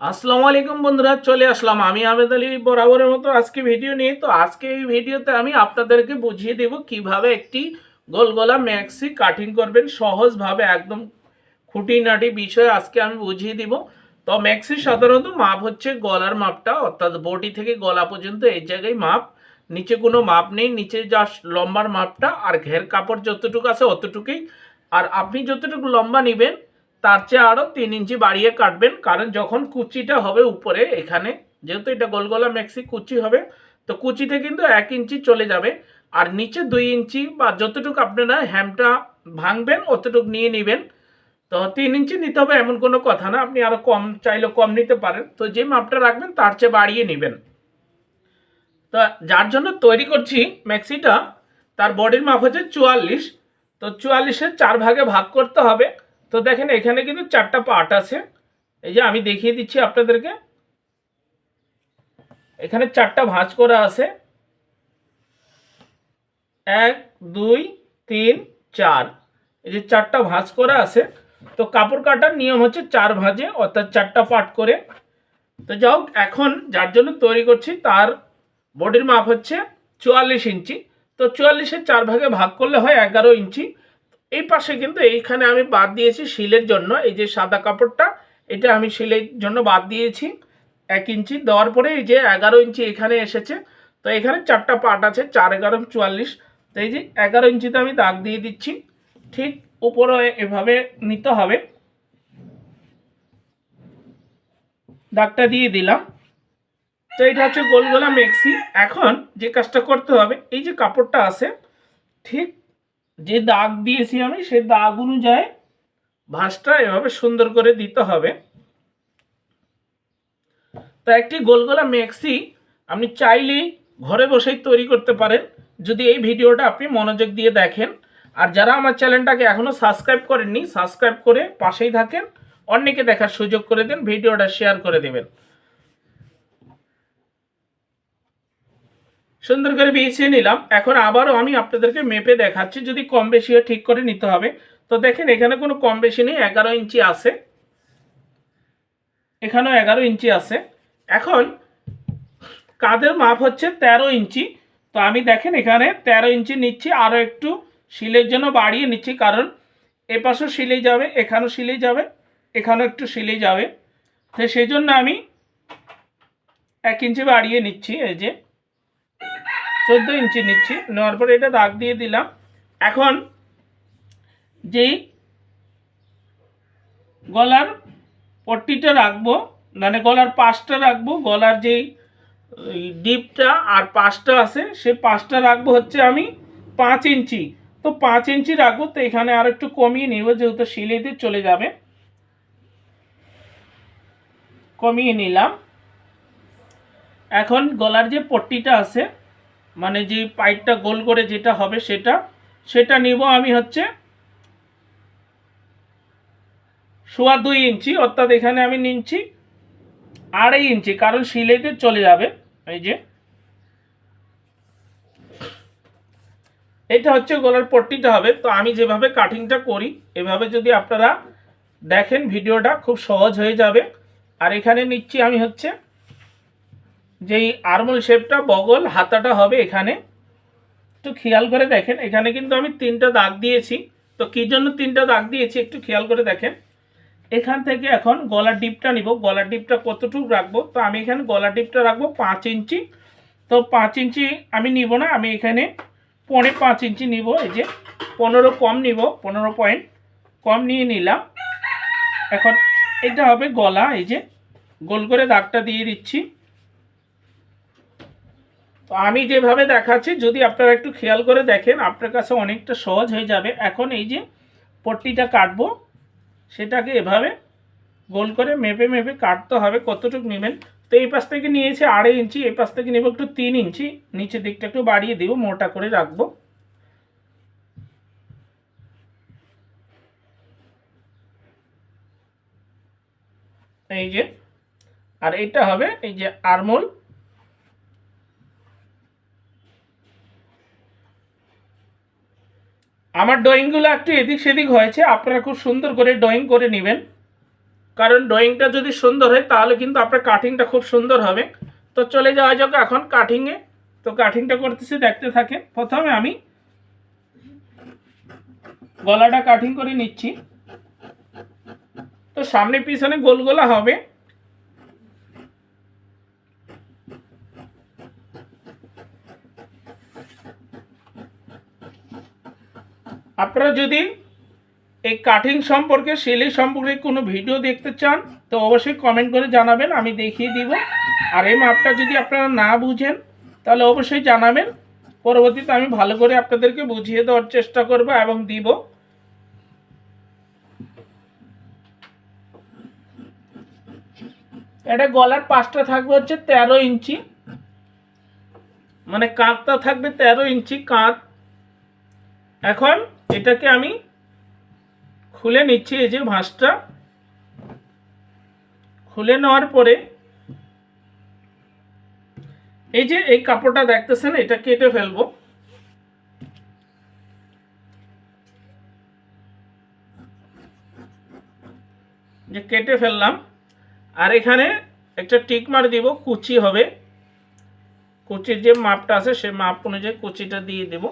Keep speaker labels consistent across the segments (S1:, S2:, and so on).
S1: আসসালামু আলাইকুম বন্ধুরা, চলে আসলাম আমি আবেদ আলী বরাবরের মতো আজকে ভিডিও নিয়ে। তো আজকে এই ভিডিওতে আমি আপনাদেরকে বুঝিয়ে দেব কীভাবে একটি গোলগলা ম্যাক্সি কাটিং করবেন। সহজভাবে একদম খুঁটিনাটি বিষয় আজকে আমি বুঝিয়ে দিব। তো ম্যাক্সি সাধারণত মাপ হচ্ছে গলার মাপটা, অর্থাৎ বডি থেকে গলা পর্যন্ত এই জায়গায় মাপ। নিচে কোনো মাপ নেই, নিচে যা লম্বার মাপটা আর ঘের কাপড় যতটুকু আছে অতটুকুই। আর আপনি যতটুকু লম্বা নেবেন তার চেয়ে আরও তিন ইঞ্চি বাড়িয়ে কাটবেন। কারণ যখন কুচিটা হবে উপরে, এখানে, যেহেতু এটা গোলগোলা ম্যাক্সি কুচি হবে, তো কুচিতে কিন্তু এক ইঞ্চি চলে যাবে। আর নিচে দুই ইঞ্চি বা যতটুকু আপনারা হ্যামটা ভাঙবেন, অতটুকু নিয়ে নেবেন। তো তিন ইঞ্চি নিতে হবে এমন কোনো কথা না, আপনি আরও কম চাইলে কম নিতে পারেন। তো যে মাপটা রাখবেন, তার চেয়ে বাড়িয়ে নেবেন। তো যার জন্য তৈরি করছি ম্যাক্সিটা তার বডির মাপ হচ্ছে চুয়াল্লিশ। তো চুয়াল্লিশের চার ভাগে ভাগ করতে হবে। তো দেখেন, এখানে কিন্তু চারটা পার্ট আছে। এই যে আমি দেখিয়ে দিচ্ছি আপনাদেরকে। এখানে চারটা ভাঁজ করা আছে। এক, দুই, তিন, চার। এই যে চারটা ভাঁজ করা আছে। তো কাপড় কাটার নিয়ম হচ্ছে চার ভাঁজে, অর্থাৎ চারটা পার্ট করে। তো যাও এখন যার জন্য তৈরি করছি, তার বডির মাপ হচ্ছে চুয়াল্লিশ ইঞ্চি। তো চুয়াল্লিশের চার ভাগে ভাগ করলে হয় এগারো ইঞ্চি। এই পাশে কিন্তু এইখানে আমি বাদ দিয়েছি শিলের জন্য, এই যে সাদা কাপড়টা, এটা আমি শিলের জন্য বাদ দিয়েছি এক ইঞ্চি। দেওয়ার পরে এই যে এগারো ইঞ্চি এখানে এসেছে, তো এখানে চারটা পার্ট আছে, চার এগারো চুয়াল্লিশ। তো এই যে এগারো ইঞ্চিতে আমি দাগ দিয়ে দিচ্ছি, ঠিক উপরে এভাবে নিতে হবে। দাগটা দিয়ে দিলাম। তো এটা হচ্ছে গোলগোলা মেক্সি। এখন যে কাজটা করতে হবে, এই যে কাপড়টা আছে, ঠিক যে দাগ দিয়েছি আমি সেই দাগ অনুযায়ী ভাঁজটা এভাবে সুন্দর করে দিতে হবে। তো একটি গোলগোলা মেক্সি আপনি চাইলেই ঘরে বসেই তৈরি করতে পারেন। যদি এই ভিডিওটা আপনি মনোযোগ দিয়ে দেখেন, আর যারা আমার চ্যানেলটাকে এখনও সাবস্ক্রাইব করেননি, সাবস্ক্রাইব করে পাশেই থাকেন। অন্যকে দেখার সুযোগ করে দেন, ভিডিওটা শেয়ার করে দেবেন। সুন্দর করে বিছিয়ে নিলাম। এখন আবারও আমি আপনাদেরকে মেপে দেখাচ্ছি। যদি কম বেশি ঠিক করে নিতে হবে। তো দেখেন, এখানে কোনো কম বেশি নেই, এগারো ইঞ্চি আছে। এখানেও এগারো ইঞ্চি আছে। এখন কাঁধের মাপ হচ্ছে তেরো ইঞ্চি। তো আমি দেখেন, এখানে তেরো ইঞ্চি নিচ্ছি, আরও একটু শিলের জন্য বাড়িয়ে নিচ্ছি, কারণ এ পাশেও শিলেই যাবে, এখানেও শিলেই যাবে, এখানেও একটু শিলেই যাবে। তো সেই জন্য আমি এক ইঞ্চি বাড়িয়ে নিচ্ছি, এই যে। চোদ্দ ইঞ্চি নিচ্ছি। নেওয়ার পরে এটা দাগ দিয়ে দিলাম। এখন যেই গলার পট্টিটা রাখব মানে গলার পাশটা রাখব, গলার যেই ডিপটা আর পাশটা আছে, সে পাশটা রাখব হচ্ছে আমি পাঁচ ইঞ্চি। তো পাঁচ ইঞ্চি রাখব, তো এখানে আর একটু কমিয়ে নিব, যেহেতু সিলেতে চলে যাবে। কমিয়ে নিলাম। এখন গলার যে পট্টিটা আছে মানে যে পাইপটা গোল করে যেটা হবে সেটা সেটা নিব আমি হচ্ছে সোয়া দুই ইঞ্চি, অর্থাৎ এখানে আমি নিচ্ছি আড়াই ইঞ্চি, কারণ সিলেতে চলে যাবে, এই যে। এটা হচ্ছে গলার পট্টিটা হবে, তো আমি যেভাবে কাটিংটা করি, এভাবে যদি আপনারা দেখেন, ভিডিওটা খুব সহজ হয়ে যাবে। আর এখানে নিচ্ছি আমি হচ্ছে যেই আর্মল শেপটা বগল, হাতাটা হবে এখানে। একটু খেয়াল করে দেখেন, এখানে কিন্তু আমি তিনটা দাগ দিয়েছি। তো কী জন্য তিনটা দাগ দিয়েছি একটু খেয়াল করে দেখেন। এখান থেকে এখন গলার ডিপটা নিব। গলার ডিপটা কতটুকু রাখব? তো আমি এখানে গলার ডিপটা রাখব পাঁচ ইঞ্চি। তো পাঁচ ইঞ্চি আমি নিব না, আমি এখানে পনে পাঁচ ইঞ্চি নিব। এই যে পনেরো কম নিব, পনেরো পয়েন্ট কম নিয়ে নিলাম। এখন এটা হবে গলা, এই যে গোল করে দাগটা দিয়ে দিচ্ছি। তো আমি যেভাবে দেখাচ্ছি, যদি আপনারা একটু খেয়াল করে দেখেন, আপনার কাছে অনেকটা সহজ হয়ে যাবে। এখন এই যে পট্টিটা কাটবো, সেটাকে এভাবে গোল করে মেপে মেপে কাটতে হবে, কতটুকু নেবেন। তো এই পাশ থেকে নিয়েছি আড়াই ইঞ্চি, এই পাশ থেকে নেব একটু তিন ইঞ্চি। নিচের দিকটা একটু বাড়িয়ে দেবো, মোটা করে রাখব। এই যে, আর এটা হবে এই যে আরমোল। আমার ড্রয়িংগুলো একটু এদিক সেদিক হয়েছে, আপনারা খুব সুন্দর করে ড্রয়িং করে নেবেন। কারণ ড্রয়িংটা যদি সুন্দর হয়, তাহলে কিন্তু আপনার কাটিংটা খুব সুন্দর হবে। তো চলে যাওয়া যাক এখন কাটিংয়ে তো কাটিংটা করতেছি, দেখতে থাকেন। প্রথমে আমি গলাটা কাটিং করে নিচ্ছি। তো সামনে পিছনে গোল গোলা হবে। আপনারা যদি এই কাটিং সম্পর্কে সেলাই সম্পর্কে কোনো ভিডিও দেখতে চান, তো অবশ্যই কমেন্ট করে জানাবেন, আমি দেখিয়ে দিব। আর এই মাপটা যদি আপনারা না বুঝেন, তাহলে অবশ্যই জানাবেন। পরবর্তীতে আমি ভালো করে আপনাদেরকে বুঝিয়ে দেওয়ার চেষ্টা করব এবং দিব। এটা গলার পাশটা থাকবে হচ্ছে তেরো ইঞ্চি। মানে কাঁধটা থাকবে তেরো ইঞ্চি কাঁধ। এখন এটাকে আমি খুলে নিচ্ছি, এই যে ভাঁজটা। খুলে নেওয়ার পরে এই যে এই কাপড়টা দেখতেছেন, এটা কেটে ফেলব। যে কেটে ফেললাম। আর এখানে একটা টিক মার দিব, কুচি হবে। কুচির যে মাপটা আছে সেই মাপ অনুযায়ী কুচিটা দিয়ে দেব।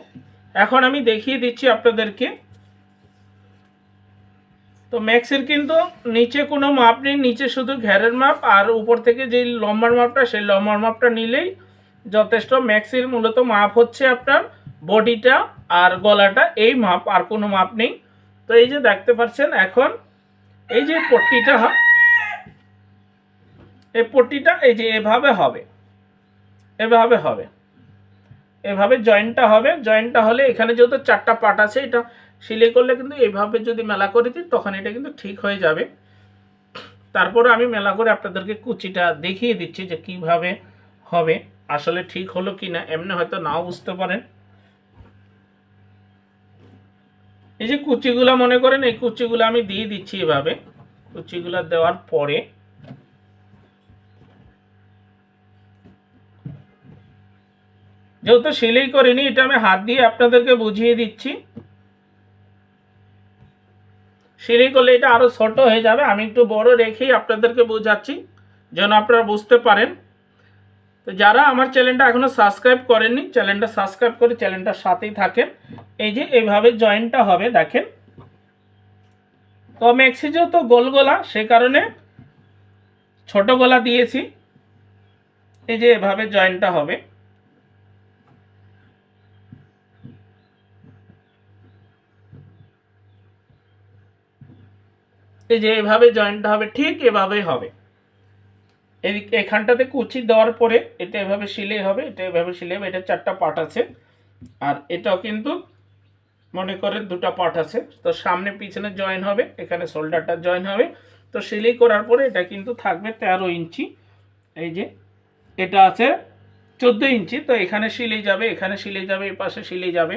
S1: এখন আমি দেখিয়ে দিচ্ছি আপনাদেরকে। তো ম্যাক্সের কিন্তু নিচে কোনো মাপ নেই, নিচে শুধু ঘেরের মাপ, আর উপর থেকে যে লম্বার মাপটা, সেই লম্বার মাপটা নিলেই যথেষ্ট। ম্যাক্সের মূলত মাপ হচ্ছে আপনার বডিটা আর গলাটা, এই মাপ, আর কোনো মাপ নেই। তো এই যে দেখতে পাচ্ছেন এখন, এই যে পট্টিটা, এই পট্টিটা এই যে এভাবে হবে এভাবে হবে। এভাবে জয়েন্টটা হবে। জয়েন্টটা হলে এখানে যেহেতু চারটা পার্ট আছে, এটা সিলাই করলে কিন্তু এইভাবে যদি মেলা করে দিই, তখন এটা কিন্তু ঠিক হয়ে যাবে। তারপরে আমি মেলা করে আপনাদেরকে কুচিটা দেখিয়ে দিচ্ছি যে কীভাবে হবে। আসলে ঠিক হলো কি না এমনি হয়তো নাও বুঝতে পারেন। এই যে কুচিগুলো মনে করেন, এই কুচিগুলো আমি দিয়ে দিচ্ছি এভাবে। কুচিগুলো দেওয়ার পরে যেহেতু সিলাই করিনি, এটা আমি হাত দিয়ে আপনাদেরকে বুঝিয়ে দিচ্ছি। সিলাই করলে এটা আরও ছোট হয়ে যাবে, আমি একটু বড় রেখেই আপনাদেরকে বোঝাচ্ছি, যেন আপনারা বুঝতে পারেন। তো যারা আমার চ্যানেলটা এখনও সাবস্ক্রাইব করেননি, চ্যানেলটা সাবস্ক্রাইব করে চ্যানেলটার সাথেই থাকেন। এই যে এইভাবে জয়েন্টটা হবে, দেখেন। তো ম্যাক্সি যেহেতু গোল গলা, সে কারণে ছোট গলা দিয়েছি। এই যে এভাবে জয়েন্টটা হবে। এই যে এভাবে জয়েন্টটা হবে, ঠিক এভাবেই হবে। এই এখানটাতে কুচি দেওয়ার পরে এটা এভাবে সিলে হবে, এটা এভাবে সিলে হবে, এটা চারটা পার্ট আছে। আর এটাও কিন্তু মনে করে দুটো পার্ট আছে। তো সামনে পিছনে জয়েন হবে, এখানে শোল্ডারটা জয়েন হবে। তো সিলাই করার পরে এটা কিন্তু থাকবে তেরো ইঞ্চি। এই যে এটা আছে চোদ্দ ইঞ্চি, তো এখানে সিলাই যাবে, এখানে সিলাই যাবে, এই পাশে সিলাই যাবে।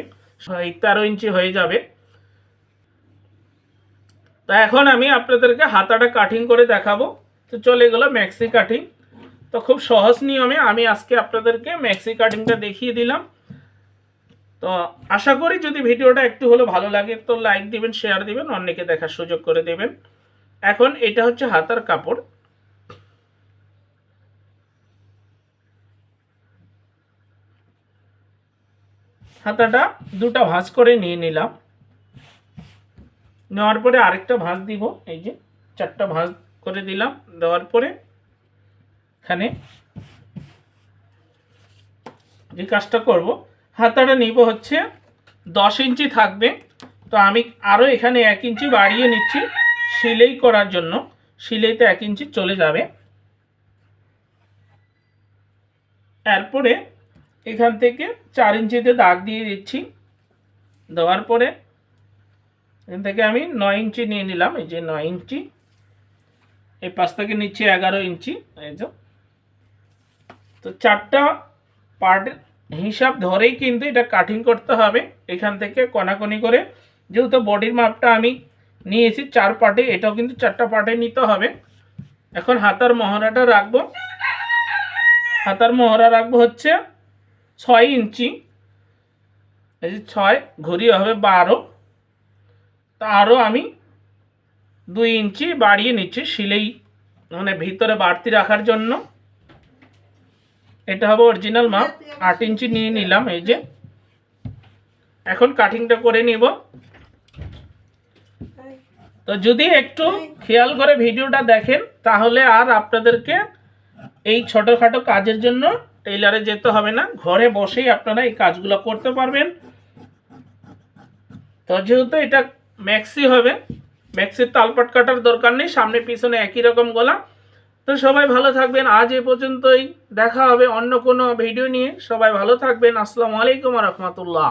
S1: তেরো ইঞ্চি হয়ে যাবে। তো এখন আমি আপনাদেরকে হাতাটা কাটিং করে দেখাবো। তো চলে গেলো ম্যাক্সি কাটিং তো খুব সহজ নিয়মে আমি আজকে আপনাদেরকে ম্যাক্সি কাটিংটা দেখিয়ে দিলাম। তো আশা করি যদি ভিডিওটা একটু হলে ভালো লাগে, তো লাইক দিবেন শেয়ার দিবেন, অন্যকে দেখার সুযোগ করে দেবেন। এখন এটা হচ্ছে হাতার কাপড়। হাতাটা দুটা ভাঁজ করে নিয়ে নিলাম। নেওয়ার পরে আরেকটা ভাঁজ দিব। এই যে চারটা ভাঁজ করে দিলাম। দেওয়ার পরে এখানে যে কাজটা করব, হাতাটা নিব হচ্ছে দশ ইঞ্চি থাকবে। তো আমি আরও এখানে এক ইঞ্চি বাড়িয়ে নিচ্ছি সিলেই করার জন্য। সিলেইতে এক ইঞ্চি চলে যাবে। এরপরে এখান থেকে চার ইঞ্চিতে দাগ দিয়ে দিচ্ছি। দেওয়ার পরে এখান থেকে আমি নয় ইঞ্চি নিয়ে নিলাম, এই যে নয় ইঞ্চি। এই পাশ থেকে নিচ্ছি এগারো ইঞ্চি, এই যে। তো চারটা পার্ট হিসাব ধরেই কিন্তু এটা কাটিং করতে হবে, এখান থেকে কনাকনি করে। যেহেতু বডির মাপটা আমি নিয়েছি, চার পার্টে এটাও কিন্তু চারটা পার্টে নিতে হবে। এখন হাতার মহড়াটা রাখব। হাতার মহড়া রাখব হচ্ছে ছয় ইঞ্চি। এই যে ছয়, ঘুরিয়ে হবে বারো। তা আরও আমি দুই ইঞ্চি বাড়িয়ে নিচ্ছি সিলেই মানে ভিতরে বাড়তি রাখার জন্য। এটা হবে অরিজিনাল মাপ, আট ইঞ্চি নিয়ে নিলাম এই যে। এখন কাটিংটা করে নিব। তো যদি একটু খেয়াল করে ভিডিওটা দেখেন, তাহলে আর আপনাদেরকে এই ছোটোখাটো কাজের জন্য টেইলারে যেতে হবে না। ঘরে বসেই আপনারা এই কাজগুলো করতে পারবেন। তো যেহেতু এটা ম্যাক্সি হবে। ম্যাক্সির তালপাট কাটার দরকার নেই, সামনে পিছনে একই রকম গলা। তো সবাই ভালো থাকবেন, আজ এ পর্যন্তই। দেখা হবে অন্য কোনো ভিডিও নিয়ে। সবাই ভালো থাকবেন। আসসালামু আলাইকুম রহমতুল্লাহ।